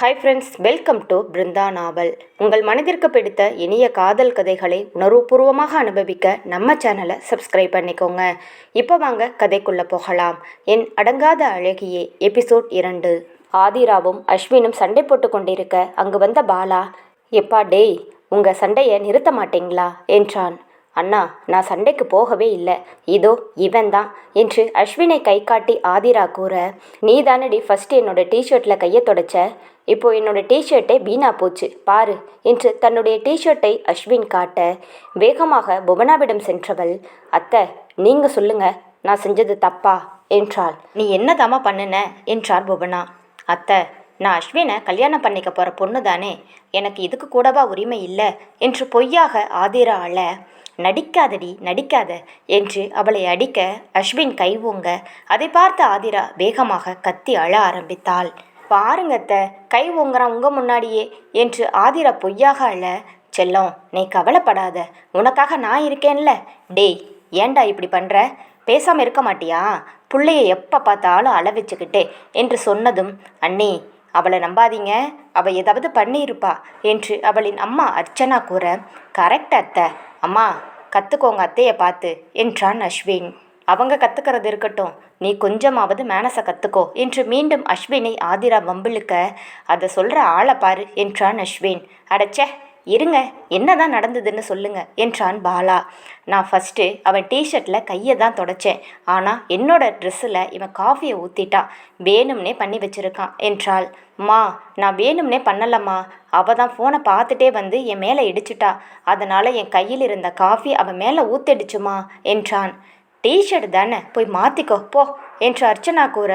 Hi friends welcome to Brinda novel உங்கள் மனதிற்கு பிடித்த இனிய காதல் கதைகளை உணர்வுபூர்வமாக அனுபவிக்க நம்ம சேனலை சப்ஸ்கிரைப் பண்ணிக்கோங்க. இப்போ வாங்க கதைக்குள்ளே போகலாம். என் அடங்காத அழகியே எபிசோட் இரண்டு. ஆதிராவும் அஸ்வினும் சண்டை போட்டு கொண்டிருக்க அங்கு வந்த பாலா எப்பா டேய் உங்கள் சண்டையை நிறுத்த மாட்டீங்களா? என்றான். அண்ணா நான் சண்டைக்கு போகவே இல்லை. இதோ இவன் தான் என்று அஸ்வினை கை காட்டி ஆதிரா கூற நீ தானடி ஃபர்ஸ்ட் என்னோட டிஷர்ட்டில் கையை தொடச்ச? இப்போ என்னோட டிஷர்ட்டே வீணா போச்சு. பாரு என்று தன்னுடைய டிஷர்ட்டை அஸ்வின் காட்ட வேகமாக புவனாவிடம் சென்றவள் அத்தை நீங்கள் சொல்லுங்க நான் செஞ்சது தப்பா? என்றாள். நீ என்னதாம்மா பண்ணுன? என்றார் புவனா. அத்தை நான் அஸ்வினை கல்யாணம் பண்ணிக்க போகிற பொண்ணு தானே எனக்கு இதுக்கு கூடவா உரிமை இல்லை? என்று பொய்யாக ஆதிரா அழ நடிக்காதடி நடிக்காத என்று அவளை அடிக்க அஸ்வின் கை ஓங்க அதை பார்த்த ஆதிரா வேகமாக கத்தி அழ ஆரம்பித்தாள். பாருங்க அத்தை கை ஓங்குறான் உங்க முன்னாடியே என்று ஆதிரா பொய்யாக அழ செல்லம் நீ கவலைப்படாத. உனக்காக நான் இருக்கேன்ல. டேய் ஏண்டா இப்படி பண்ற? பேசாம இருக்க மாட்டியா? பிள்ளைய எப்போ பார்த்தாலும் அள வச்சுக்கிட்டே என்று சொன்னதும் அண்ணி அவளை நம்பாதீங்க. அவ ஏதாவது பண்ணியிருப்பா என்று அவளின் அம்மா அர்ச்சனா கூற கரெக்ட் அத்தை. அம்மா கற்றுக்கோங்க அத்தையை பார்த்து என்றான் அஸ்வின். அவங்க கற்றுக்கிறது இருக்கட்டும். நீ கொஞ்சமாவது மேனஸை கற்றுக்கோ என்று மீண்டும் அஸ்வினை ஆதிரா வம்பிழுக்க அதை சொல்கிற ஆளை பாரு என்றான் அஸ்வின். அடச்சே இருங்க. என்னதான் நடந்ததுன்னு சொல்லுங்க என்றான் பாலா. நான் ஃபஸ்ட்டு அவன் டிஷர்ட்டில் கையை தான் தொடச்சேன். ஆனால் என்னோட ட்ரெஸ்ஸில் இவன் காஃபியை ஊற்றிட்டான் வேணும்னே பண்ணி வச்சிருக்கான் என்றாள். மா நான் வேணும்னே பண்ணலம்மா. அவள் தான் ஃபோனை பார்த்துட்டே வந்து என் மேலே இடிச்சிட்டா. அதனால் என் கையில் இருந்த காஃபி அவன் மேலே ஊத்திடுச்சுமா என்றான். டிஷர்ட் தானே? போய் மாற்றிக்கோ போ என்று அர்ச்சனா கூற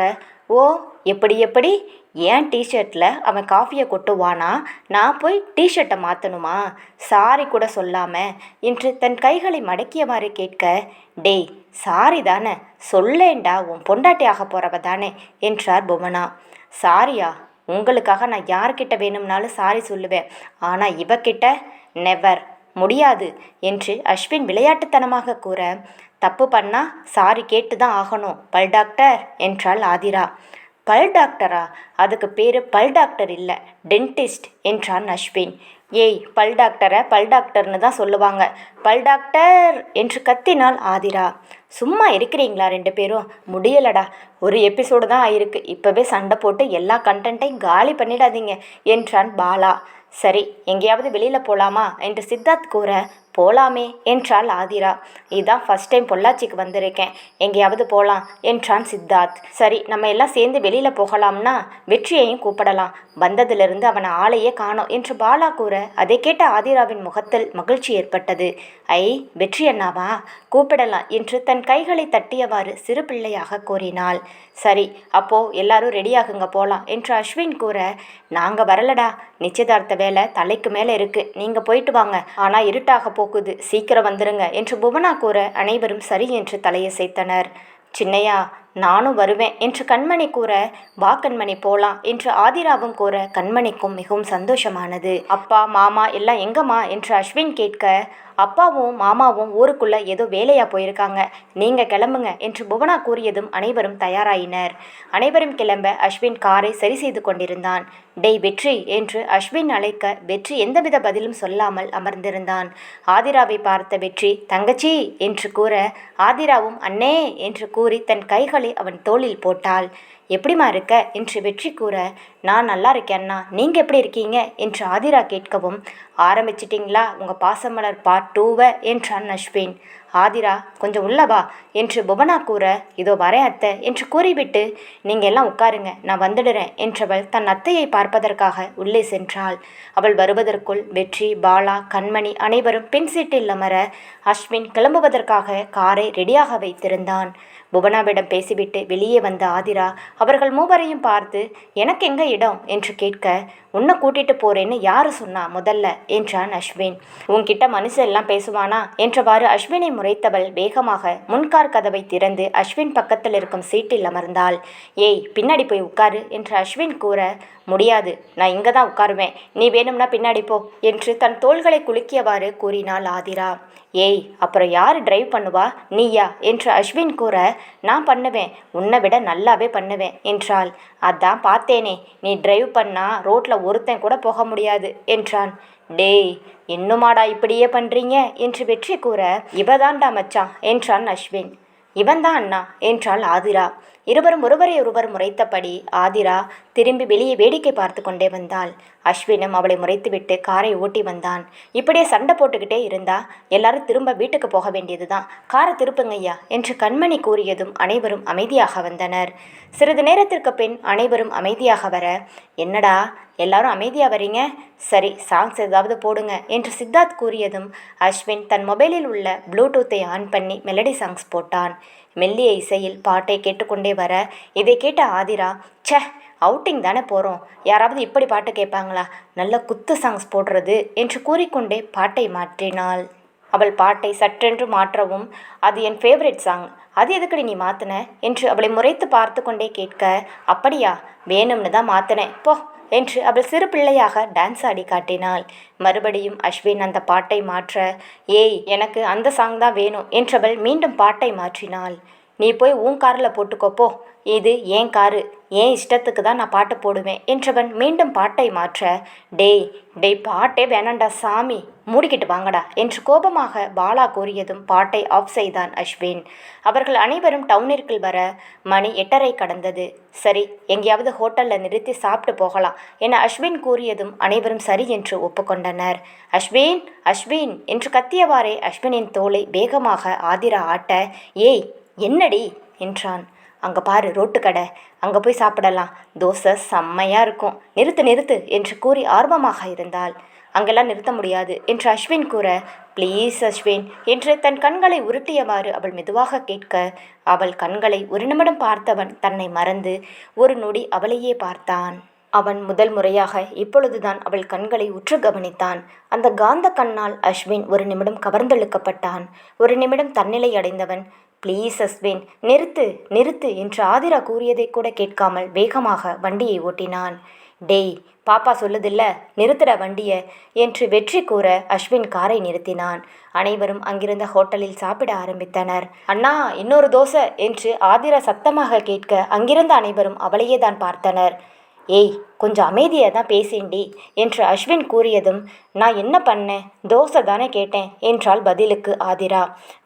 ஓ எப்படி எப்படி? ஏன் டிஷர்ட்டில் அவன் காஃபியை கொட்டுவானா? நான் போய் டிஷர்ட்டை மாற்றணுமா சாரி கூட சொல்லாமல் என்று தன் கைகளை மடக்கியவாறு கேட்க டேய் சாரி தானே? சொல்லேண்டா உன் பொண்டாட்டி ஆக போகிறவ தானே? என்றார் புவனா. சாரியா உங்களுக்காக நான் யார்கிட்ட வேணும்னாலும் சாரி சொல்லுவேன். ஆனால் இவக்கிட்ட நெவர் முடியாது என்று அஸ்வின் விளையாட்டுத்தனமாக கூற தப்பு பண்ணா சாரி கேட்டு தான் ஆகணும் பல் டாக்டர் என்றாள் ஆதிரா. பல் டாக்டரா? அதுக்கு பேர் பல் டாக்டர் இல்லை டென்டிஸ்ட் என்றான் அஸ்வின். ஏய் பல் டாக்டரை பல் டாக்டர்னு தான் சொல்லுவாங்க பல் டாக்டர் என்று கத்தினாள் ஆதிரா. சும்மா இருக்கிறீங்களா ரெண்டு பேரும்? முடியலடா ஒரு எபிசோடு தான் ஆயிருக்கு இப்போவே சண்டை போட்டு எல்லா கண்டென்ட்டையும் காலி பண்ணிடாதீங்க என்றான் பாலா. சரி எங்கேயாவது வெளியில் போகலாமா என்று சித்தார்த் கூற போலாமே என்றாள் ஆதிரா. இதுதான் ஃபஸ்ட் டைம் பொள்ளாச்சிக்கு வந்திருக்கேன். எங்கேயாவது போகலாம் என்றான் சித்தார்த். சரி நம்ம எல்லாம் சேர்ந்து வெளியில் போகலாம்னா வெற்றியையும் கூப்பிடலாம். வந்ததிலிருந்து அவனை ஆளையே காணோம் என்று பாலா கூற அதை கேட்ட ஆதிராவின் முகத்தில் மகிழ்ச்சி ஏற்பட்டது. ஐ வெற்றி அண்ணாவா? கூப்பிடலாம் என்று தன் கைகளை தட்டியவாறு சிறு பிள்ளையாக கூறினாள். சரி அப்போ எல்லாரும் ரெடியாகுங்க போகலாம் என்று அஸ்வின் கூற நாங்கள் வரலடா. நிச்சயதார்த்த வேலை தலைக்கு மேலே இருக்கு. நீங்கள் போயிட்டு வாங்க. ஆனால் இருட்டாக போகுது. சீக்கிரம் வந்துருங்க என்று புவனா கூற அனைவரும் சரி என்று தலையசைத்தனர் சின்னையா நானும் வருவேன் என்று கண்மணி கூற வா கண்மணி போலாம் என்று ஆதிராவும் கூற கண்மணிக்கும் மிகவும் சந்தோஷமானது. அப்பா மாமா எல்லாம் எங்கம்மா? என்று அஸ்வின் கேட்க அப்பாவும் மாமாவும் ஊருக்குள்ளே ஏதோ வேலையாக போயிருக்காங்க. நீங்கள் கிளம்புங்க என்று புவனா கூறியதும் அனைவரும் தயாராயினர். அனைவரும் கிளம்ப அஸ்வின் காரை சரி செய்து கொண்டிருந்தான். டேய் வெற்றி என்று அஸ்வின் அழைக்க வெற்றி எந்தவித பதிலும் சொல்லாமல் அமர்ந்திருந்தான். ஆதிராவை பார்த்த வெற்றி தங்கச்சி என்று கூற ஆதிராவும் அண்ணே என்று கூறி தன் கைகளை அவன் தோளில் போட்டாள். எப்படிம்மா இருக்க? என்று வெற்றி கூற நான் நல்லா இருக்கேன் அண்ணா நீங்கள் எப்படி இருக்கீங்க? என்று ஆதிரா கேட்கவும் ஆரம்பிச்சிட்டிங்களா? உங்கள் பாசமலர் பார்ட் டூவை என்றான் அஸ்வின் ஆதிரா கொஞ்சம் உள்ளவா என்று புவனா கூற இதோ வரேன் அத்தை. என்று கூறிவிட்டு நீங்கள் எல்லாம் உட்காருங்க. நான் வந்துடுறேன். என்றவள் தன் அத்தையை பார்ப்பதற்காக உள்ளே சென்றாள். அவள் வருவதற்குள் வெற்றி பாலா கண்மணி அனைவரும் பின் சீட்டில் அமர அஸ்வின் கிளம்புவதற்காக காரை ரெடியாக வைத்திருந்தான். புவனாவிடம் பேசிவிட்டு வெளியே வந்த ஆதிரா அவர்கள் மூவரையும் பார்த்து எனக்கு எங்க இடம்? என்று கேட்க உன்னை கூட்டிட்டு போறேன்னு யாரு சொன்னா முதல்ல? என்றான் அஸ்வின். உன்கிட்ட மனுஷன் எல்லாம் பேசுவானா? என்றவாறு அஸ்வினை முறைத்தவள் வேகமாக முன்கார் கதவை திறந்து அஸ்வின் பக்கத்தில் இருக்கும் சீட்டில் அமர்ந்தாள். ஏய் பின்னாடி போய் உட்காரு என்று அஸ்வின் கூற முடியாது நான் இங்கே தான் உட்காருவேன். நீ வேணும்னா பின்னாடி போ என்று தன் தோள்களை குலுக்கியவாறு கூறினாள் ஆதிரா. ஏய் அப்புறம் யார் டிரைவ் பண்ணுவா? நீயா? என்று அஸ்வின் கூற நான் பண்ணுவேன். உன்னை விட நல்லாவே பண்ணுவேன் என்றாள். அதான் பார்த்தேனே. நீ டிரைவ் பண்ணா ரோட்டில் ஒருத்தன் கூட போக முடியாது என்றான். டேய் இன்னுமாடா இப்படியே பண்ணுறீங்க என்று வெற்றி கூற இவதான்டா மச்சான் என்றான் அஸ்வின். இவன்தான் அண்ணா என்றாள் ஆதிரா. இருவரும் ஒருவரை ஒருவர் முறைத்தபடி ஆதிரா திரும்பி வெளியே வேடிக்கை பார்த்து கொண்டே வந்தாள். அஸ்வினும் அவளை முறைத்துவிட்டு காரை ஓட்டி வந்தான். இப்படியே சண்டை போட்டுக்கிட்டே இருந்தா எல்லாரும் திரும்ப வீட்டுக்கு போக வேண்டியதுதான். காரை திருப்புங்கய்யா என்று கண்மணி கூறியதும் அனைவரும் அமைதியாக வந்தனர். சிறிது நேரத்திற்கு பின் அனைவரும் அமைதியாக வர என்னடா எல்லாரும் அமைதியாக வரீங்க? சரி சாங்ஸ் ஏதாவது போடுங்க என்று சித்தார்த் கூறியதும் அஸ்வின் தன் மொபைலில் உள்ள ப்ளூடூத்தை ஆன் பண்ணி மெலடி சாங்ஸ் போட்டான். மெல்லிய இசையில் பாட்டை கேட்டுக்கொண்டே வர. இதை கேட்ட ஆதிரா ச்சே அவுட்டிங் தானே போகிறோம் யாராவது இப்படி பாட்டு கேட்பாங்களா? நல்ல குத்து சாங்ஸ் போடுறது என்று கூறிக்கொண்டே பாட்டை மாற்றினாள். அவள் பாட்டை சற்றென்று மாற்றவும் அது என் ஃபேவரட் சாங் அது எதுக்கடி நீ மாற்றின என்று அவளை முறைத்து பார்த்து கொண்டே கேட்க அப்படியா? வேணும்னு தான் மாற்றினேன் போ என்று அவள் சிறு பிள்ளையாக டான்ஸ் ஆடி காட்டினாள். மறுபடியும் அஸ்வின் அந்த பாட்டை மாற்ற ஏய் எனக்கு அந்த சாங் தான் வேணும் என்றவள் மீண்டும் பாட்டை மாற்றினாள். நீ போய் உன் காரில் போட்டுக்கோப்போ இது ஏன் காரு. ஏன் இஷ்டத்துக்கு தான் நான் பாட்டு போடுவேன்? என்றவன் மீண்டும் பாட்டை மாற்ற டேய் டேய் பாட்டே வேணாண்டா சாமி மூடிக்கிட்டு வாங்கடா என்று கோபமாக பாலா கூறியதும் பாட்டை ஆஃப் செய்தான் அஸ்வின். அவர்கள் அனைவரும் டவுனிற்குள் வர மணி எட்டரை கடந்தது. சரி எங்கேயாவது ஹோட்டலில் நிறுத்தி சாப்பிட்டு போகலாம் என அஸ்வின் கூறியதும் அனைவரும் சரி என்று ஒப்புக்கொண்டனர். அஸ்வின் அஸ்வின் என்று கத்தியவாறே அஸ்வினின் தோலை வேகமாக ஆதிரா ஆட்ட ஏய் என்னடி? என்றான். அங்கே பாரு ரோட்டு கடை. அங்கே போய் சாப்பிடலாம். தோசை செம்மையாக இருக்கும். நிறுத்து நிறுத்து என்று கூறி ஆர்வமாக இருந்தால் அங்கெல்லாம் நிறுத்த முடியாது என்று அஸ்வின் கூற ப்ளீஸ் அஸ்வின் என்று தன் கண்களை உருட்டியவாறு அவள் மெதுவாக கேட்க அவள் கண்களை ஒரு நிமிடம் பார்த்தவன் தன்னை மறந்து ஒரு நொடி அவளையே பார்த்தான். அவன் முதல் முறையாக இப்பொழுதுதான் அவள் கண்களை உற்று கவனித்தான். அந்த காந்த கண்ணால் அஸ்வின் ஒரு நிமிடம் கவர்ந்தெழுக்கப்பட்டான். ஒரு நிமிடம் தன்னிலை அடைந்தவன் ப்ளீஸ் அஸ்வின் நிறுத்து நிறுத்து என்று ஆதிரா கூறியதை கூட கேட்காமல் வேகமாக வண்டியை ஓட்டினான். டேய் பாப்பா சொல்லுதில்ல நிறுத்துட வண்டிய என்று வெற்றி கூற அஸ்வின் காரை நிறுத்தினான். அனைவரும் அங்கிருந்த ஹோட்டலில் சாப்பிட ஆரம்பித்தனர். அண்ணா இன்னொரு தோசை என்று ஆதிரா சத்தமாக கேட்க அங்கிருந்த அனைவரும் அவளையே தான் பார்த்தனர். ஏய் கொஞ்சம் அமைதியாக தான் பேசேண்டி என்று அஸ்வின் கூறியதும் நான் என்ன பண்ணேன்? தோசை தானே கேட்டேன் என்றாள் பதிலுக்கு ஆதிரா.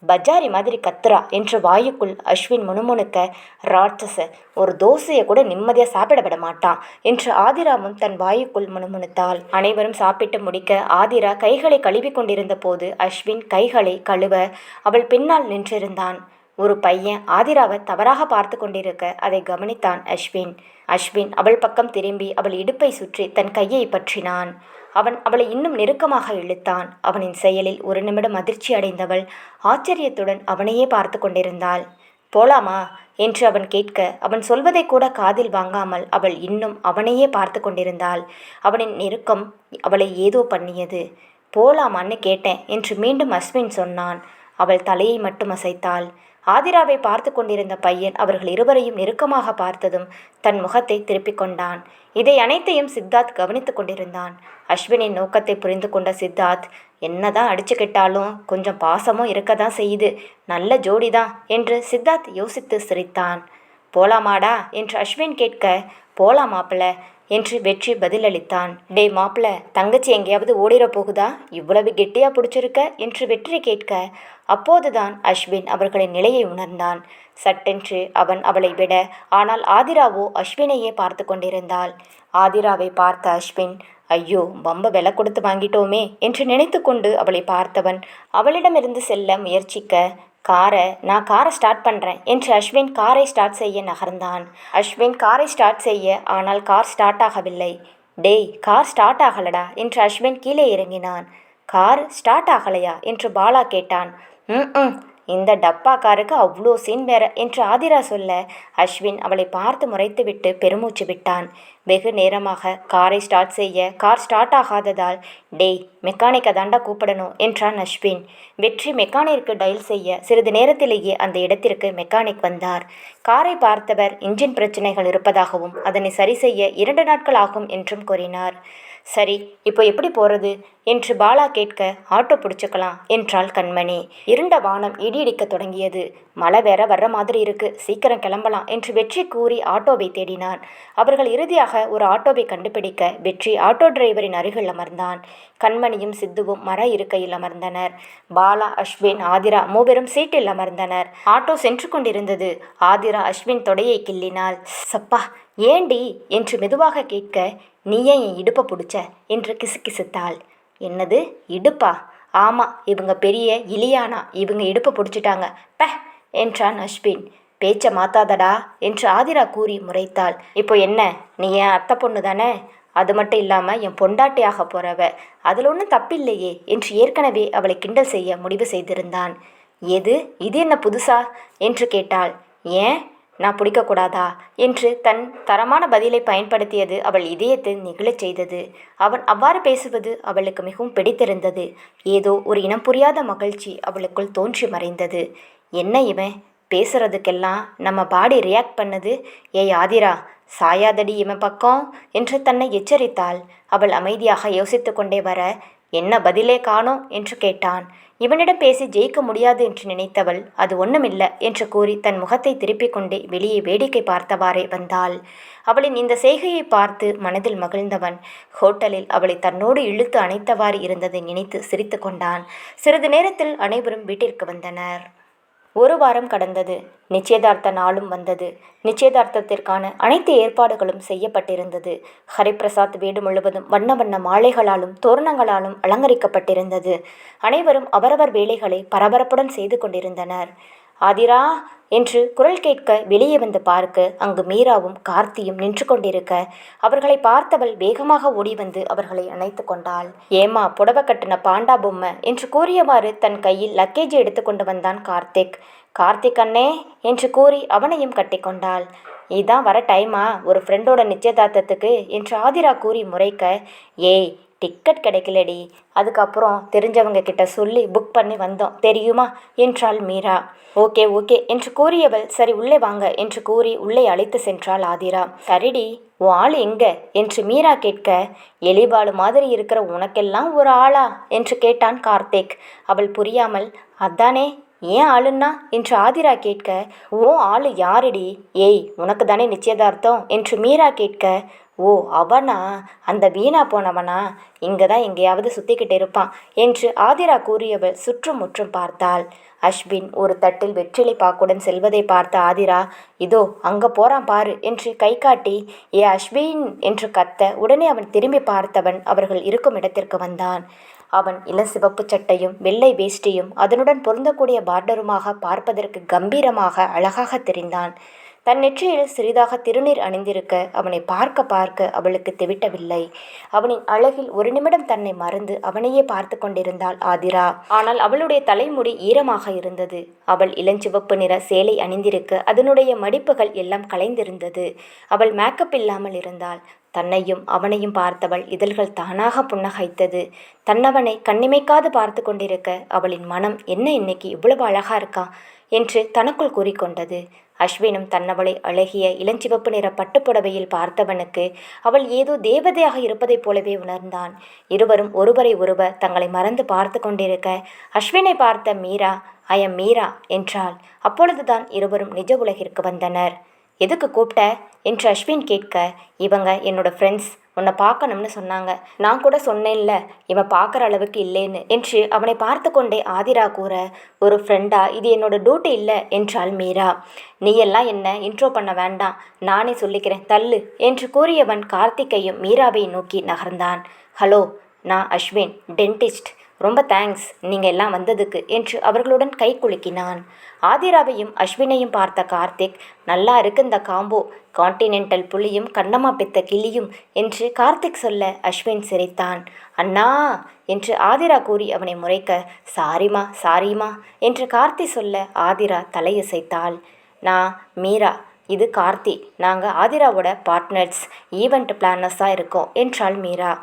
பஜாரி மாதிரி கத்துறா என்று வாயுக்குள் அஸ்வின் முணுமுணுக்க ராட்சச ஒரு தோசையை கூட நிம்மதியாக சாப்பிட விட மாட்டான் என்று ஆதிராவும் தன் வாயுக்குள் முணுமுணுத்தாள். அனைவரும் சாப்பிட்டு முடிக்க ஆதிரா கைகளை கழுவி கொண்டிருந்த போது அஸ்வின் கைகளை கழுவ அவள் பின்னால் நின்றிருந்தான். ஒரு பையன் ஆதிராவை தவறாக பார்த்து கொண்டிருக்க அதை கவனித்தான் அஸ்வின். அஸ்வின் அவள் பக்கம் திரும்பி அவள் இடுப்பை சுற்றி தன் கையை பற்றினான். அவன் அவளை இன்னும் நெருக்கமாக இழுத்தான். அவனின் செயலில் ஒரு நிமிடம் அதிர்ச்சி அடைந்தவள் ஆச்சரியத்துடன் அவனையே பார்த்து கொண்டிருந்தாள். போலாமா? என்று அவன் கேட்க அவன் சொல்வதை கூட காதில் வாங்காமல் அவள் இன்னும் அவனையே பார்த்து கொண்டிருந்தாள். அவனின் நெருக்கம் அவளை ஏதோ பண்ணியது. போலாமான்னு கேட்டேன் என்று மீண்டும் அஸ்வின் சொன்னான். அவள் தலையை மட்டும் அசைத்தாள். ஆதிராவை பார்த்து கொண்டிருந்த பையன் அவர்கள் இருவரையும் நெருக்கமாக பார்த்ததும் தன் முகத்தை திருப்பிக் கொண்டான். இதை அனைத்தையும் சித்தார்த் கவனித்துக் கொண்டிருந்தான். அஸ்வினின் நோக்கத்தை புரிந்து கொண்ட சித்தார்த் என்னதான் அடிச்சுக்கிட்டாலும் கொஞ்சம் பாசமும் இருக்க தான் செய்யுது. நல்ல ஜோடிதான் என்று சித்தார்த் யோசித்து சிரித்தான். போலாமாடா என்று அஸ்வின் கேட்க போலாம் மாப்பிள்ள. என்று வெற்றி பதிலளித்தான். டே மாப்பிள தங்கச்சி எங்கேயாவது ஓடிற போகுதா? இவ்வளவு கெட்டியா பிடிச்சிருக்க? என்று வெற்றி கேட்க அப்போதுதான் அஸ்வின் அவர்களின் நிலையை உணர்ந்தான். சட்டென்று அவன் அவளை விட ஆனால் ஆதிராவோ அஸ்வினையே பார்த்து கொண்டிருந்தாள். ஆதிராவை பார்த்த அஸ்வின் ஐயோ பம்ப விலை கொடுத்து வாங்கிட்டோமே என்று நினைத்து கொண்டு அவளை பார்த்தவன் அவளிடமிருந்து செல்ல முயற்சிக்க காரை நான் காரை ஸ்டார்ட் பண்ணுறேன் என்று அஸ்வின் காரை ஸ்டார்ட் செய்ய நகர்ந்தான். அஸ்வின் காரை ஸ்டார்ட் செய்ய ஆனால் கார் ஸ்டார்ட் ஆகவில்லை. டேய் கார் ஸ்டார்ட் ஆகலடா என்று அஸ்வின் கீழே இறங்கினான். கார் ஸ்டார்ட் ஆகலையா? என்று பாலா கேட்டான். ம் ம். இந்த டப்பா காருக்கு அவ்வளோ சீன் வேற என்று ஆதிரா சொல்ல அஸ்வின் அவளை பார்த்து முறைத்துவிட்டு பெருமூச்சு விட்டான். வெகு நேரமாக காரை ஸ்டார்ட் செய்ய கார் ஸ்டார்ட் ஆகாததால் டேய் மெக்கானிக்கை தாண்டா கூப்பிடணும் என்றான் அஸ்வின். வெற்றி மெக்கானிற்கு டயல் செய்ய சிறிது நேரத்திலேயே அந்த இடத்திற்கு மெக்கானிக் வந்தார். காரை பார்த்தவர் இன்ஜின் பிரச்சனைகள் இருப்பதாகவும் அதனை சரி செய்ய இரண்டு நாட்கள் ஆகும் என்றும் கூறினார். சரி இப்போ எப்படி போறது? என்று பாலா கேட்க ஆட்டோ பிடிச்சுக்கலாம் என்றாள் கண்மணி. இருண்ட வானம் இடி தொடங்கியது. மழை வேற வர்ற மாதிரி இருக்கு. சீக்கிரம் கிளம்பலாம் என்று வெற்றி கூறி ஆட்டோவை தேடினான். அவர்கள் இறுதியாக ஒரு ஆட்டோவை கண்டுபிடிக்க வெற்றி ஆட்டோ டிரைவரின் அருகில் அமர்ந்தான். கண்மணியும் சித்துவும் மர இருக்கையில் அமர்ந்தனர். பாலா அஸ்வின் ஆதிரா மூவரும் சீட்டில் அமர்ந்தனர். ஆட்டோ சென்று கொண்டிருந்தது. ஆதிரா அஸ்வின் தொடையை கிள்ளினாள். சப்பா ஏண்டி? என்று மெதுவாக கேட்க நீ ஏன் என் இடுப்பை பிடிச்ச என்று கிசுகிசுத்தாள். என்னது? இடுப்பா? ஆமாம் இவங்க பெரிய இலியானா இவங்க இடுப்பை பிடிச்சிட்டாங்க. ப என்றான் அஷ்வின் பேச்சை மாத்தாதடா என்று ஆதிரா கூறி முறைத்தாள். இப்போ என்ன? நீ என் அத்தை பொண்ணு தானே? அது மட்டும் இல்லாமல் என் பொண்டாட்டியாக போகிறவ அதில் ஒன்றும் தப்பில்லையே என்று ஏற்கனவே அவளை கிண்டல் செய்ய முடிவு செய்திருந்தான். எது? இது என்ன புதுசா? என்று கேட்டாள். ஏன்? நான் பிடிக்கக்கூடாதா? என்று தன் தரமான பதிலை பயன்படுத்தியது அவள் இதயத்தை நெகிழச் செய்தது. அவன் அவ்வாறு பேசுவது அவளுக்கு மிகவும் பிடித்திருந்தது. ஏதோ ஒரு இனம் புரியாத மகிழ்ச்சி அவளுக்குள் தோன்றி மறைந்தது. என்ன இவன்? பேசுறதுக்கெல்லாம் நம்ம பாடி ரியாக்ட் பண்ணது? ஏய் ஆதிரா சாயாதடி இவன் பக்கம்? என்று தன்னை எச்சரித்தாள். அவள் அமைதியாக யோசித்து கொண்டே வர என்ன பதிலே காணோம்? என்று கேட்டான். இவனிடம் பேசி ஜெயிக்க முடியாது என்று நினைத்தவள் அது ஒன்றுமில்லை என்று கூறி தன் முகத்தை திருப்பிக் கொண்டே வெளியே வேடிக்கை பார்த்தவாறே வந்தாள். அவளின் இந்த செய்கையை பார்த்து மனதில் மகிழ்ந்தவன். ஹோட்டலில் அவளை தன்னோடு இழுத்து அணைத்தவாறு இருந்ததை நினைத்து சிரித்து கொண்டான். சிறிது நேரத்தில் அனைவரும் வீட்டிற்கு வந்தனர். ஒரு வாரம் கடந்தது. நிச்சயதார்த்த நாளும் வந்தது. நிச்சயதார்த்தத்திற்கான அனைத்து ஏற்பாடுகளும் செய்யப்பட்டிருந்தது. ஹரிபிரசாத் வீடு முழுவதும் வண்ண வண்ண மாலைகளாலும் தோரணங்களாலும் அலங்கரிக்கப்பட்டிருந்தது. அனைவரும் அவரவர் வேலைகளை பரபரப்புடன் செய்து கொண்டிருந்தனர். ஆதிரா என்று குரல் கேட்க வெளியே வந்து பார்க்க அங்கு மீராவும் கார்த்தியும் நின்று கொண்டிருக்க அவர்களை பார்த்தவள் வேகமாக ஓடி வந்து அவர்களை அணைத்து கொண்டாள். ஏமா புடவை கட்டின பாண்டா பொம்மை? என்று கூறியவாறு தன் கையில் லக்கேஜ் எடுத்துக்கொண்டு வந்தான் கார்த்திக். கார்த்திக் அண்ணே என்று கூறி அவனையும் கட்டிக்கொண்டாள் இதான் வர டைமா ஒரு ஃப்ரெண்டோட நிச்சயதார்த்தத்துக்கு என்று ஆதிரா கூறி முறைக்க ஏய் டிக்கெட் கிடைக்கலடி. அதுக்கப்புறம் தெரிஞ்சவங்க கிட்ட சொல்லி புக் பண்ணி வந்தோம். தெரியுமா? என்றாள் மீரா. ஓகே ஓகே என்று கூறியவள் சரி உள்ளே வாங்க என்று கூறி உள்ளே அழைத்து சென்றாள் ஆதிரா. சரிடி உன் ஆள் எங்க? என்று மீரா கேட்க எலிபாலு மாதிரி இருக்கிற உனக்கெல்லாம் ஒரு ஆளா? என்று கேட்டான் கார்த்திக். அவள் புரியாமல் அதானே ஏன் ஆளுன்னா? என்று ஆதிரா கேட்க ஓ ஆளு யாருடி? ஏய் உனக்கு தானே நிச்சயதார்த்தம்? என்று மீரா கேட்க ஓ அவனா? அந்த வீணா போனவனா? இங்கே தான் எங்கேயாவது சுற்றிக்கிட்டு இருப்பான் என்று ஆதிரா கூறியவள் சுற்றும் முற்றும் பார்த்தாள். அஸ்வின் ஒரு தட்டில் வெற்றிலை பாக்குடன் செல்வதை பார்த்த ஆதிரா இதோ அங்கே போகிறான் பாரு என்று கை காட்டி ஏ அஸ்வின் என்று கத்த உடனே அவன் திரும்பி பார்த்தவன் அவர்கள் இருக்கும் இடத்திற்கு வந்தான். அவன் இளசிவப்பு சட்டையும் வெள்ளை வேஷ்டியும் அதனுடன் பொருந்தக்கூடிய பார்டருமாக பார்ப்பதற்கு கம்பீரமாக அழகாக தெரிந்தான். தன் நெற்றியில் சிறிதாக திருநீர் அணிந்திருக்க அவனை பார்க்க பார்க்க அவளுக்கு தெவிட்டவில்லை. அவனின் அழகில் ஒரு நிமிடம் தன்னை மறந்து அவனையே பார்த்து கொண்டிருந்தாள் ஆதிரா. ஆனால் அவளுடைய தலைமுடி ஈரமாக இருந்தது. அவள் இளஞ்சிவப்பு நிற சேலை அணிந்திருக்க அதனுடைய மடிப்புகள் எல்லாம் கலைந்திருந்தது. அவள் மேக்கப் இல்லாமல் இருந்தாள். தன்னையும் அவனையும் பார்த்தவள் இதழ்கள் தானாக புன்னகைத்தது. தன்னவனை கண்ணிமைக்காது பார்த்து கொண்டிருக்க அவளின் மனம் என்ன இன்னைக்கு இவ்வளவு அழகா இருக்கா? என்று தனக்குள் கூறிக்கொண்டது. அஸ்வினும் தன்னவளை அழகிய இளஞ்சிவப்பு நிற பட்டுப்புடவையில் பார்த்தவனுக்கு அவள் ஏதோ தேவதையாக இருப்பதைப் போலவே உணர்ந்தான். இருவரும் ஒருவரை ஒருவர் தங்களை மறந்து பார்த்து கொண்டிருக்க அஸ்வினை பார்த்த மீரா ஐ எம் மீரா என்றாள். அப்பொழுதுதான் இருவரும் நிஜ உலகிற்கு வந்தனர். எதுக்கு கூப்பிட்ட என்று அஸ்வின் கேட்க இவங்க என்னோட ஃப்ரெண்ட்ஸ் உன்னை பார்க்கணும்னு சொன்னாங்க. நான் கூட சொன்னேன்ல இவன் பார்க்குற அளவுக்கு இல்லைன்னு. என்று அவனை பார்த்து கொண்டே ஆதிரா கூற ஒரு ஃப்ரெண்டா இது என்னோட டியூட்டி இல்லை என்றாள் மீரா. நீ எல்லாம் என்ன இன்ட்ரோ பண்ண வேண்டாம். நானே சொல்லிக்கிறேன். தள்ளு என்று கூறியவன் கார்த்திகையும் மீராவை நோக்கி நகர்ந்தான். ஹலோ நான் அஸ்வின் டென்டிஸ்ட் ரொம்ப தேங்க்ஸ் நீங்கள் எல்லாம் வந்ததுக்கு என்று அவர்களுடன் கை குலுக்கினான். ஆதிராவையும் அஸ்வினையும் பார்த்த கார்த்திக் நல்லா இருக்கு இந்த காம்போ கான்டினென்டல் புலியும் கண்ணம்மா பெத்த கிளியும் என்று கார்த்திக் சொல்ல அஸ்வின் சிரித்தான். அண்ணா என்று ஆதிரா கூறி அவனை முறைக்க சாரிமா சாரிமா என்று கார்த்தி சொல்ல ஆதிரா தலையசைத்தாள். நான் மீரா இது கார்த்தி நாங்கள் ஆதிராவோட பார்ட்னர்ஸ் ஈவெண்ட் பிளானர்ஸாக இருக்கோம் என்றாள் மீரா.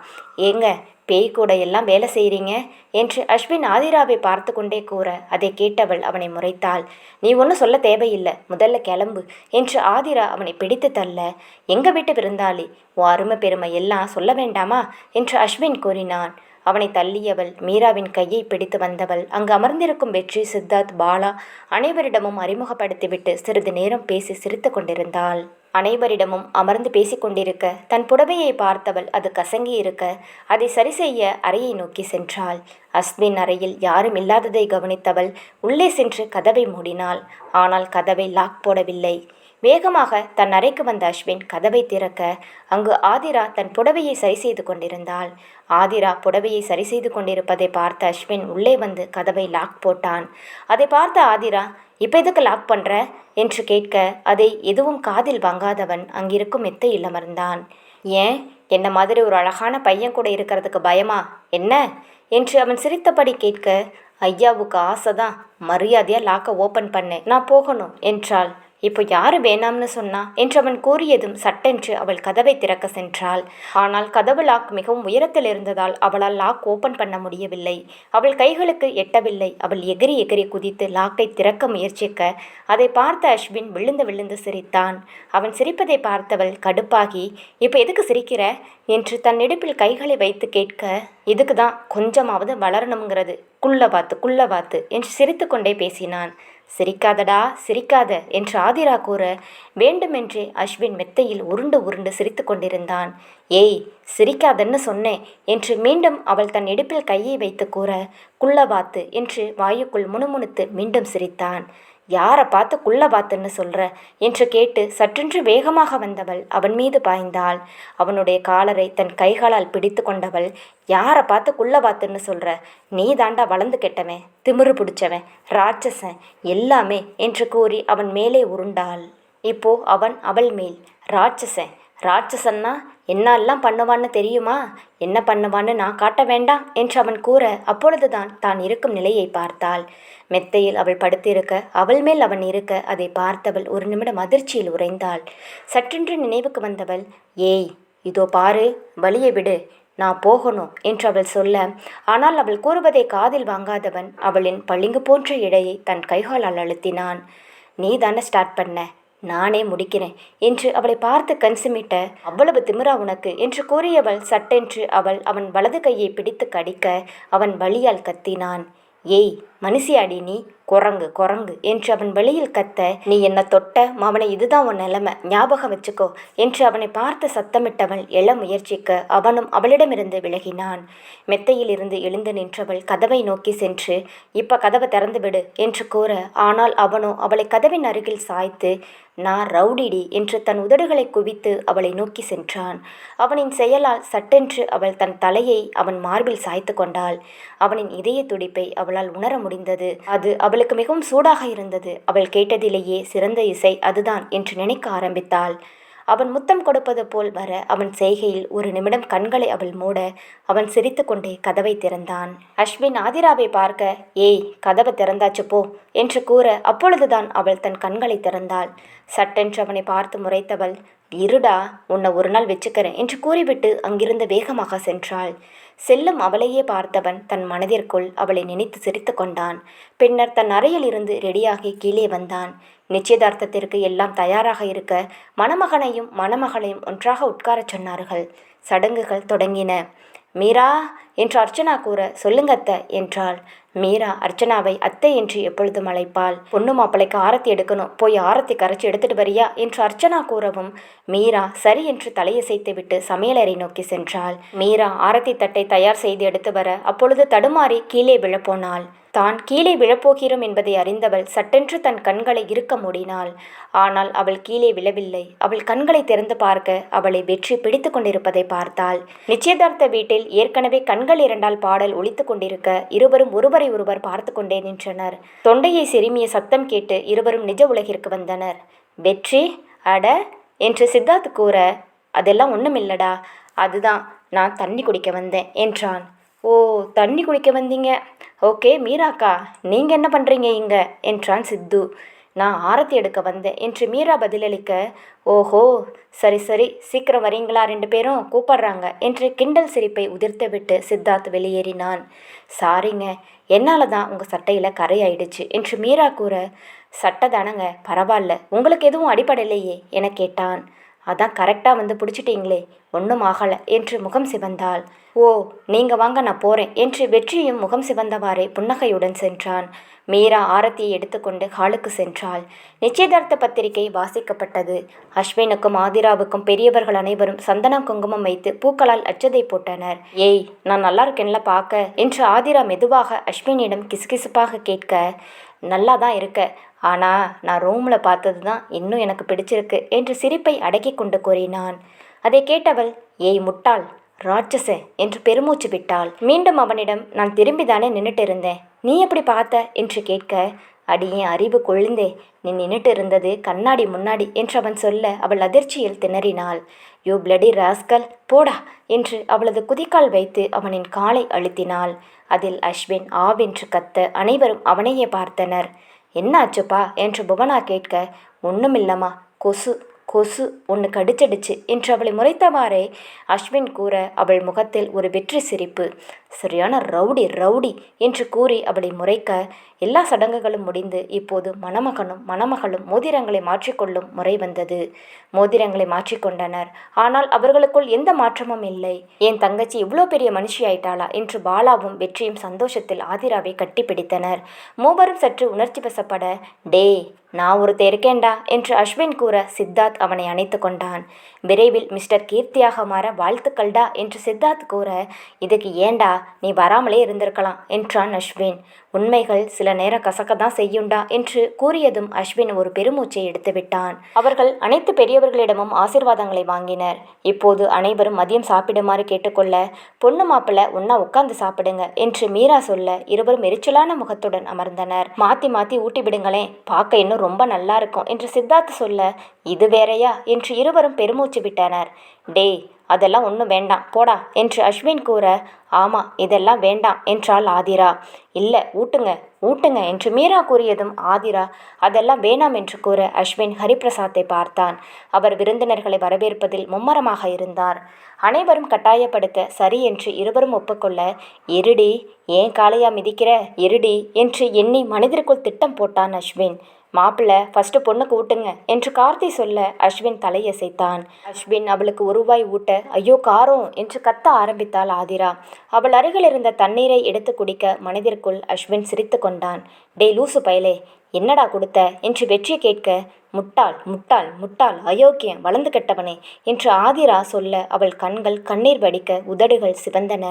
ஏங்க பேய் கூட எல்லாம் வேலை செய்கிறீங்க என்று அஸ்வின் ஆதிராவை பார்த்து கொண்டே கூற அதை கேட்டவள் அவனை முறைத்தாள். நீ ஒன்றும் சொல்ல தேவையில்லை. முதல்ல கிளம்பு என்று ஆதிரா அவனை பிடித்து தள்ள எங்க வீட்டு விருந்தாளி? உன் அருமை பெருமை எல்லாம் சொல்ல வேண்டாமா? என்று அஸ்வின் கூறினான். அவனை தள்ளியவள் மீராவின் கையை பிடித்து வந்தவள் அங்கு அமர்ந்திருக்கும் வெற்றி சித்தார்த் பாலா அனைவரிடமும் அறிமுகப்படுத்திவிட்டு சிறிது நேரம் பேசி சிரித்து கொண்டிருந்தாள். அனைவரிடமும் அமர்ந்து பேசிக்கொண்டிருக்க தன் புடவையை பார்த்தவள் அது கசங்கி இருக்க அதை சரி செய்ய அறையை நோக்கி சென்றாள். அஸ்வின் அறையில் யாரும் இல்லாததை கவனித்தவள் உள்ளே சென்று கதவை மூடினாள். ஆனால் கதவை லாக் போடவில்லை. வேகமாக தன் அறைக்கு வந்த அஸ்வின் கதவை திறக்க அங்கு ஆதிரா தன் புடவையை சரி செய்து கொண்டிருந்தாள். ஆதிரா புடவையை சரி செய்து கொண்டிருப்பதை பார்த்த அஸ்வின் உள்ளே வந்து கதவை லாக் போட்டான். அதை பார்த்த ஆதிரா இப்போ எதுக்கு லாக் பண்ணுற என்று கேட்க அதை எதுவும் காதில் வாங்காதவன் அங்கிருக்கும் மெத்தையில் அமர்ந்தான் ஏன்? என்ன மாதிரி ஒரு அழகான பையன் கூட இருக்கிறதுக்கு பயமா? என்ன? என்று அவன் சிரித்தபடி கேட்க ஐயாவுக்கு ஆசைதான் மரியாதையாக லாக்கை ஓப்பன் பண்ணு நான் போகணும் என்றாள். இப்போ யாரு வேணாம்னு சொன்னா? என்று அவன் கூறியதும் சட்டென்று அவள் கதவை திறக்க சென்றாள். ஆனால் கதவு லாக் மிகவும் உயரத்தில் இருந்ததால் அவளால் லாக் ஓபன் பண்ண முடியவில்லை. அவள் கைகளுக்கு எட்டவில்லை. அவள் எகிரி எகிரி குதித்து லாக்கை திறக்க முயற்சிக்க அதை பார்த்த அஸ்வின் விழுந்து விழுந்து சிரித்தான். அவன் சிரிப்பதை பார்த்தவள் கடுப்பாகி இப்போ எதுக்கு சிரிக்கிற? என்று தன் இடுப்பில் கைகளை வைத்து கேட்க இதுக்கு தான் கொஞ்சமாவது வளரணுங்கிறது குள்ள பாத்து குள்ள பாத்து என்று சிரித்துக்கொண்டே பேசினான். சிரிக்காதடா சிரிக்காத என்று ஆதிரா கூற வேண்டுமென்றே அஸ்வின் மெத்தையில் உருண்டு உருண்டு சிரித்து கொண்டிருந்தான். ஏய் சிரிக்காதன்னு சொன்னேன் என்று மீண்டும் அவள் தன் இடுப்பில் கையை வைத்து கூற குள்ளபாத்து என்று வாயுக்குள் முணுமுணுத்து மீண்டும் சிரித்தான். யாரை பார்த்து குள்ள பாத்துன்னு சொல்கிற என்று கேட்டு சற்றென்று வேகமாக வந்தவள் அவன் மீது பாய்ந்தாள். அவனுடைய காலரை தன் கைகளால் பிடித்து கொண்டவள் யாரை பார்த்து குள்ள பாத்துன்னு சொல்கிற நீ தாண்டா வளர்ந்து கெட்டவன் திமிரு பிடிச்சவன் ராட்சசன் எல்லாமே என்று கூறி அவன் மேலே உருண்டாள். இப்போ அவன் அவள் மேல் ராட்சசன் ராட்சசன்னா என்னெல்லாம் பண்ணுவான்னு தெரியுமா? என்ன பண்ணுவான்னு நான் காட்ட வேண்டாம் என்று அவன் கூற அப்பொழுதுதான் தான் இருக்கும் நிலையை பார்த்தாள். மெத்தையில் அவள் படுத்திருக்க அவள் மேல் அவன் இருக்க அதை பார்த்தவள் ஒரு நிமிடம் அதிர்ச்சியில் உறைந்தாள். சற்றென்று நினைவுக்கு வந்தவள் ஏய் இதோ பாரு வழியை விடு நான் போகணும் என்று அவள் சொல்ல ஆனால் அவள் கூறுவதை காதில் வாங்காதவன் அவளின் பளிங்கு போன்ற இடையை தன் கைகாலால் அழுத்தினான். நீ தானே ஸ்டார்ட் பண்ண நானே முடிக்கிறேன் என்று அவளை பார்த்து கண் சிமிட்ட அவ்வளவு திமிரா உனக்கு? என்று கூறியவள் சட்டென்று அவள் அவன் வலது கையை பிடித்து கடிக்க அவன் வழியால் கத்தினான். ஏய் மனுஷியாடி நீ குரங்கு குரங்கு என்று அவன் வெளியில் கத்த நீ என்ன தொட்ட மாவனை இதுதான் உன் நிலைமை. ஞாபகம் வச்சுக்கோ என்று அவனை பார்த்து சத்தமிட்டவள் எழ முயற்சிக்க அவனும் அவளிடமிருந்து விலகினான். மெத்தையில் இருந்து எழுந்து நின்றவள் கதவை நோக்கி சென்று இப்ப கதவை திறந்து விடு என்று கூற ஆனால் அவனோ அவளை கதவின் அருகில் சாய்த்து நான் ரவுடிடி என்று தன் உதடுகளை குவித்து அவளை நோக்கி சென்றான். அவனின் செயலால் சட்டென்று அவள் தன் தலையை அவன் மார்பில் சாய்த்து கொண்டாள். அவனின் இதய துடிப்பை அவளால் உணர முடியும் முடிந்தது. அது அவளுக்கு மிகவும் சூடாக இருந்தது. அவள் கேட்டதிலேயே சிறந்த இசை அதுதான் என்று நினைக்க ஆரம்பித்தாள். அவன் முத்தம் கொடுப்பது போல் வர அவன் செய்கையில் ஒரு நிமிடம் கண்களை அவள் மூட அவன் சிரித்துக்கொண்டே கதவை திறந்தான். அஸ்வின் ஆதிராவை பார்க்க ஏய் கதவை திறந்தாச்சு போ என்று கூற அப்பொழுதுதான் அவள் தன் கண்களை திறந்தாள். சட்டென்று அவனை பார்த்து முறைத்தவள் இருடா உன்னை ஒரு நாள் வச்சுக்கிறேன் என்று கூறிவிட்டு அங்கிருந்து வேகமாக சென்றாள். செல்லும் அவளையே பார்த்தவன் தன் மனதிற்குள் அவளை நினைத்து சிரித்து கொண்டான். பின்னர் தன் அறையில் இருந்து ரெடியாகி கீழே வந்தான். நிச்சயதார்த்தத்திற்கு எல்லாம் தயாராக இருக்க மணமகனையும் மணமகளையும் ஒன்றாக உட்காரச் சொன்னார்கள். சடங்குகள் தொடங்கின. மீரா என்று அர்ச்சனா கூற சொல்லுங்கத்த என்றாள். மீரா அர்ச்சனாவை அத்தை என்று எப்பொழுதும் அழைப்பாள். பொண்ணு மாப்பிளைக்கு ஆரத்தி எடுக்கணும். போய் ஆரத்தி கரைச்சி எடுத்துட்டு வரியா? என்று அர்ச்சனா கூறவும் மீரா சரி என்று தலையசைத்து விட்டு சமையலறை நோக்கி சென்றாள். மீரா ஆரத்தி தட்டை தயார் செய்து எடுத்து வர அப்பொழுது தடுமாறி கீழே விழப்போனாள் தான் கீழே விழப்போகிறோம் என்பதை அறிந்தவள் சட்டென்று தன் கண்களை இருக்க மூடினாள். ஆனால் அவள் கீழே விழவில்லை. அவள் கண்களை திறந்து பார்க்க அவளை வெற்றி பிடித்து கொண்டிருப்பதை பார்த்தாள். நிச்சயதார்த்த வீட்டில் ஏற்கனவே கண்கள் இரண்டால் பாடல் ஒழித்து கொண்டிருக்க இருவரும் ஒருவரை ஒருவர் பார்த்து கொண்டே நின்றனர். தொண்டையை செருமிய சத்தம் கேட்டு இருவரும் நிஜ உலகிற்கு வந்தனர். வெற்றி? அட! என்று சித்தார்த் கூற அதெல்லாம் ஒன்றுமில்லடா அதுதான் நான் தண்ணி குடிக்க வந்தேன் என்றான். ஓ தண்ணி குடிக்க வந்தீங்க. ஓகே மீராக்கா நீங்கள் என்ன பண்ணுறீங்க இங்கே? என்றான் சித்து. நான் ஆரத்தி எடுக்க வந்தேன் என்று மீரா பதிலளிக்க ஓஹோ சரி சரி சீக்கிரம் வரீங்களா ரெண்டு பேரும்? கூப்பிடுறாங்க என்று கிண்டல் சிரிப்பை உதிர்த்துவிட்டு சித்தார்த் வெளியேறினான். சாரிங்க என்னால் தான் உங்கள் சட்டையில் கரை ஆயிடுச்சு என்று மீரா கூற சட்டை தானங்க பரவாயில்ல உங்களுக்கு எதுவும் அடிப்படையிலேயே என கேட்டான். அதான் கரெக்டாக வந்து பிடிச்சிட்டிங்களே ஒன்றும் ஆகலை என்று முகம் சிவந்தாள். ஓ நீங்கள் வாங்க நான் போகிறேன் என்று வெற்றியும் முகம் சிவந்தவாறே புன்னகையுடன் சென்றான். மீரா ஆரத்தியை எடுத்துக்கொண்டு ஹாலுக்கு சென்றாள். நிச்சயதார்த்த பத்திரிகை வாசிக்கப்பட்டது. அஸ்வினுக்கும் ஆதிராவுக்கும் பெரியவர்கள் அனைவரும் சந்தனம் குங்குமம் வைத்து பூக்களால் அச்சதை போட்டனர். ஏய் நான் நல்லா இருக்கேன்ல பார்க்க என்று ஆதிரா மெதுவாக அஸ்வினிடம் கிசுகிசுப்பாக கேட்க நல்லா தான் இருக்க ஆனால் நான் ரூமில் பார்த்தது தான் இன்னும் எனக்கு பிடிச்சிருக்கு என்று சிரிப்பை அடக்கி கொண்டு கூறினான். அதை கேட்டவள் ஏய் முட்டாள் ராட்சச என்று பெருமூச்சு விட்டாள். மீண்டும் அவனிடம் நான் திரும்பிதானே நின்றுட்டு இருந்தேன் நீ எப்படி பார்த்த? என்று கேட்க அடியே அறிவு கொழுந்தே. நீ நின்றுட்டு இருந்தது கண்ணாடி முன்னாடி என்று அவன் சொல்ல அவள் அதிர்ச்சியில் திணறினாள். யூ பிளடி ராஸ்கல் போடா என்று அவளது குதிக்கால் வைத்து அவனின் காலை அழுத்தினாள். அதில் அஸ்வின் ஆவென்று கத்த அனைவரும் அவனையே பார்த்தனர். என்ன ஆச்சுப்பா என்று புவனா கேட்க ஒன்றுமில்லம்மா கொசு கொசு ஒன்று கடிச்சடிச்சு என்று அவளை முறைத்தவாறே அஸ்வின் கூற அவள் முகத்தில் ஒரு வெற்றி சிரிப்பு. சரியான ரவுடி ரவுடி என்று கூறி அவளை முறைக்க எல்லா சடங்குகளும் முடிந்து இப்போது மணமகனும் மணமகளும் மோதிரங்களை மாற்றிக்கொள்ளும் முறை வந்தது. மோதிரங்களை மாற்றிக்கொண்டனர். ஆனால் அவர்களுக்குள் எந்த மாற்றமும் இல்லை. என் தங்கச்சி இவ்வளோ பெரிய மனுஷி ஆயிட்டாளா என்று பாலாவும் வெற்றியும் சந்தோஷத்தில் ஆதிராவை கட்டிப்பிடித்தனர். மூவரும் சற்று உணர்ச்சி வசப்பட டே நான் ஒரு இருக்கேன்டா என்று அஸ்வின் கூற சித்தார்த் அவனை அணைத்து கொண்டான். விரைவில் மிஸ்டர் கீர்த்தியாக மாற வாழ்த்துக்கள்டா என்று சித்தார்த் கூற இதுக்கு ஏண்டா நீ வராமலே இருந்திருக்கலாம் என்றான் அஸ்வின். உண்மைகள் சில நேரம் கசக்க தான் செய்யுண்டா என்று கூறியதும் அஸ்வின் ஒரு பெருமூச்சை எடுத்துவிட்டான் அவர்கள் அனைத்து பெரியவர்களிடமும் ஆசிர்வாதங்களை வாங்கினர். இப்போது அனைவரும் மதியம் சாப்பிடுமாறு கேட்டுக்கொள்ள பொண்ணு மாப்பிள்ள ஒன்னா உட்கார்ந்து சாப்பிடுங்க என்று மீரா சொல்ல இருவரும் எரிச்சலான முகத்துடன் அமர்ந்தனர். மாத்தி மாத்தி ஊட்டி விடுங்களேன் பார்க்க இன்னும் ரொம்ப நல்லா இருக்கும் என்று சித்தார்த் சொல்ல இது வேறையா? என்று இருவரும் பெருமூச்சு விட்டனர். டேய் அதெல்லாம் ஒன்றும் வேண்டாம். போடா என்று அஸ்வின் கூற ஆமாம் இதெல்லாம் வேண்டாம் என்றாள் ஆதிரா. இல்லை ஊட்டுங்க ஊட்டுங்க என்று மீரா கூறியதும் ஆதிரா அதெல்லாம் வேணாம் என்று கூற அஸ்வின் ஹரிபிரசாத்தை பார்த்தான். அவர் விருந்தினர்களை வரவேற்பதில் மும்மரமாக இருந்தார். அனைவரும் கட்டாயப்படுத்த சரி என்று இருவரும் ஒப்புக்கொள்ள இருடி ஏன் காளையா மிதிக்கிற? இருடி என்று எண்ணி மனிதருக்குள் திட்டம் போட்டான் அஸ்வின். மாப்பிள்ள ஃபஸ்ட்டு பொண்ணுக்கு ஊட்டுங்க என்று கார்த்தி சொல்ல அஸ்வின் தலையசைத்தான். அஸ்வின் அவளுக்கு ஒருவாய் ஊட்ட ஐயோ காரம் என்று கத்த ஆரம்பித்தாள் ஆதிரா. அவள் அருகில் இருந்த தண்ணீரை எடுத்து குடிக்க மனதிற்குள் அஸ்வின் சிரித்து கொண்டான். டே லூசு பயலே என்னடா கொடுத்த? என்று வெற்றி கேட்க முட்டாள் முட்டாள் முட்டாள் அயோக்கியம் வளர்ந்து கெட்டவனே என்று ஆதிரா சொல்ல அவள் கண்கள் கண்ணீர் வடிக்க உதடுகள் சிவந்தன.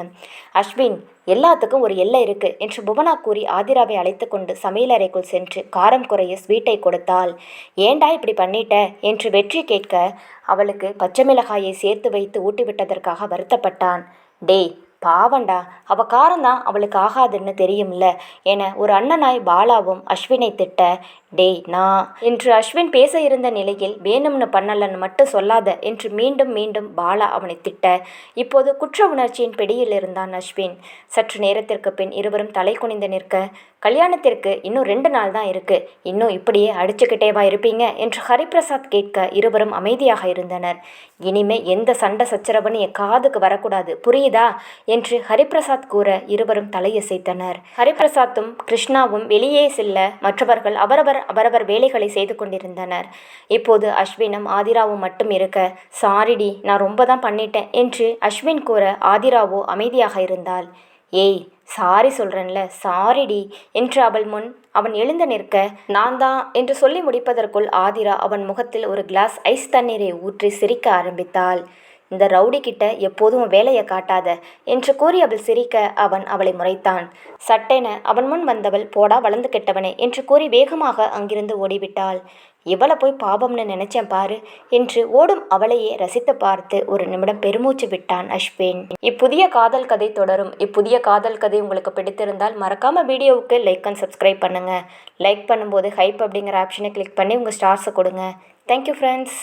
அஸ்வின் எல்லாத்துக்கும் ஒரு எல்லை இருக்கு என்று புவனா கூறி ஆதிராவை அழைத்து கொண்டு சமையலறைக்குள் சென்று காரம் குறைய ஸ்வீட்டை கொடுத்தாள். ஏண்டா இப்படி பண்ணிட்ட? என்று வெற்றி கேட்க அவளுக்கு பச்சை மிளகாயை சேர்த்து வைத்து ஊட்டிவிட்டதற்காக வருத்தப்பட்டான். டேய் பாவண்டா அவ காரம்தான் அவளுக்கு ஆகாதுன்னு தெரியும்ல என ஒரு அண்ணனாய் பாலாவும் அஸ்வினை திட்ட டேய் நான் என்று அஸ்வின் பேச இருந்த நிலையில் வேணும்னு பண்ணலன்னு மட்டும் சொல்லாத என்று மீண்டும் மீண்டும் பாலா அவனை திட்ட. இப்போது குற்ற உணர்ச்சியின் பிடியில் இருந்தான் அஸ்வின். சற்று நேரத்திற்கு பின் இருவரும் தலை குனிந்து நிற்க கல்யாணத்திற்கு இன்னும் ரெண்டு நாள் தான் இருக்கு. இன்னும் இப்படியே அடிச்சுக்கிட்டேவா இருப்பீங்க? என்று ஹரிபிரசாத் கேட்க இருவரும் அமைதியாக இருந்தனர். இனிமே எந்த சண்டை சச்சரவுன்னு என் காதுக்கு வரக்கூடாது. புரியுதா? என்று ஹரிபிரசாத் கூற இருவரும் தலையசைத்தனர். ஹரிபிரசாத்தும் கிருஷ்ணாவும் வெளியே செல்ல மற்றவர்கள் அவரவர் அவரவர் வேலைகளை செய்து கொண்டிருந்தனர். இப்போது அஸ்வினும் ஆதிராவும் மட்டும் இருக்க சாரிடி நான் ரொம்ப தான் பண்ணிட்டேன் என்று அஸ்வின் கூற ஆதிராவோ அமைதியாக இருந்தாள். ஏய் சாரி சொல்கிறேன்ல சாரிடி என்று அவள் முன் அவன் எழுந்து நிற்க நான் தான் என்று சொல்லி முடிப்பதற்குள் ஆதிரா அவன் முகத்தில் ஒரு கிளாஸ் ஐஸ் தண்ணீரை ஊற்றி சிரிக்க ஆரம்பித்தாள். இந்த ரவுடி கிட்ட எப்போதும் வேலையை காட்டாத என்று கூறி அவள் சிரிக்க அவன் அவளை முறைத்தான். சட்டென அவன் முன் வந்தவள் போடா வளர்ந்து கெட்டவனே என்று கூறி வேகமாக அங்கிருந்து ஓடிவிட்டாள். இவளை போய் பாபம்னு நினைச்சேன் பாரு என்று ஓடும் அவளையே ரசித்து பார்த்து ஒரு நிமிடம் பெருமூச்சு விட்டான் அஸ்வின். இப்புதிய காதல் கதை தொடரும். இப்புதிய காதல் கதை உங்களுக்கு பிடித்திருந்தால் மறக்காம வீடியோவுக்கு லைக் அண்ட் சப்ஸ்கிரைப் பண்ணுங்க. லைக் பண்ணும்போது ஹைப் அப்படிங்கிற ஆப்ஷனை கிளிக் பண்ணி உங்கள் ஸ்டார்ஸை கொடுங்க. Thank you friends